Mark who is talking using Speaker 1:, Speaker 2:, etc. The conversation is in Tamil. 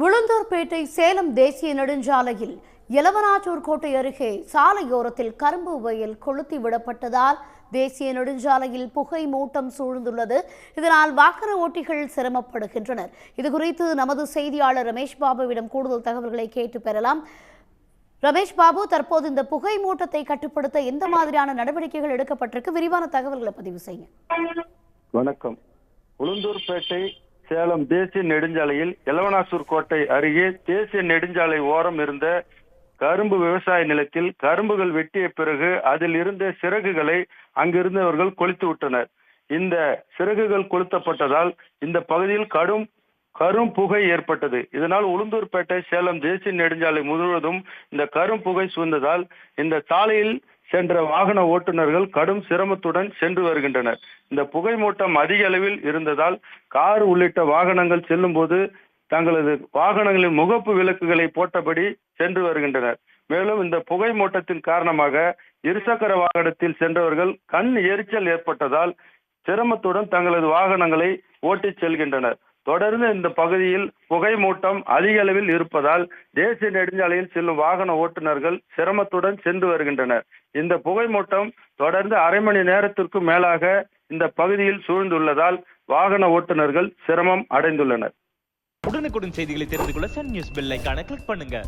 Speaker 1: உளுந்தூர்பேட்டை சேலம் தேசிய நெடுஞ்சாலையில் இளவராஜூர் கோட்டை அருகே சாலையோரத்தில் கரும்பு வயல் கொளுத்தி விடப்பட்டதால் தேசிய நெடுஞ்சாலையில் புகை மூட்டம் சூழ்ந்துள்ளது. இதனால் வாகன ஓட்டிகள் சிரமப்படுகின்றனர். இதுகுறித்து நமது செய்தியாளர் ரமேஷ் பாபுவிடம் கூடுதல் தகவல்களை கேட்டு பெறலாம். ரமேஷ் பாபு தற்போது இந்த புகை மூட்டத்தை கட்டுப்படுத்த எந்த மாதிரியான நடவடிக்கைகள் எடுக்கப்பட்டிருக்கு? விரிவான தகவல்களை பதிவு செய்யுங்க.
Speaker 2: வணக்கம். உளுந்தூர்பேட்டை சேலம் தேசிய நெடுஞ்சாலையில் எலவனாசூர் கோட்டை அருகே தேசிய நெடுஞ்சாலை ஓரம் இருந்த கரும்பு விவசாய நிலத்தில் கரும்புகள் வெட்டிய பிறகு அதில் இருந்த சிறகுகளை அங்கிருந்தவர்கள் கொளுத்து விட்டனர். இந்த சிறகுகள் கொளுத்தப்பட்டதால் இந்த பகுதியில் கடும் கரும் புகை ஏற்பட்டது. இதனால் உளுந்தூர்பேட்டை சேலம் தேசிய நெடுஞ்சாலை முழுவதும் இந்த கரும் புகை சூழ்ந்ததால் இந்த சாலையில் சென்ற வாகன ஓட்டுநர்கள் கடும் சிரமத்துடன் சென்று வருகின்றனர். இந்த புகை மூட்டம் அதிக அளவில் இருந்ததால் கார் உள்ளிட்ட வாகனங்கள் செல்லும் போது தங்களது வாகனங்களின் முகப்பு விளக்குகளை போட்டபடி சென்று வருகின்றனர். மேலும் இந்த புகை மூட்டத்தின் காரணமாக இருசக்கர வாகனத்தில் சென்றவர்கள் கண் எரிச்சல் ஏற்பட்டதால் சிரமத்துடன் தங்களது வாகனங்களை ஓட்டிச் செல்கின்றனர். தொடர்ந்து இந்த பகுதியில் புகை மூட்டம் அதிக அளவில் இருப்பதால் தேசிய நெடுஞ்சாலையில் செல்லும் வாகன ஓட்டுநர்கள் சிரமத்துடன் சென்று வருகின்றனர். இந்த புகை மூட்டம் தொடர்ந்து அரை மணி நேரத்திற்கு மேலாக இந்த பகுதியில் சூழ்ந்துள்ளதால் வாகன ஓட்டுநர்கள் சிரமம் அடைந்துள்ளனர்.
Speaker 3: உடனுக்குடன் செய்திகளை தெரிந்து கொள்ள சன் நியூஸ் பெல் கிளிக் பண்ணுங்க.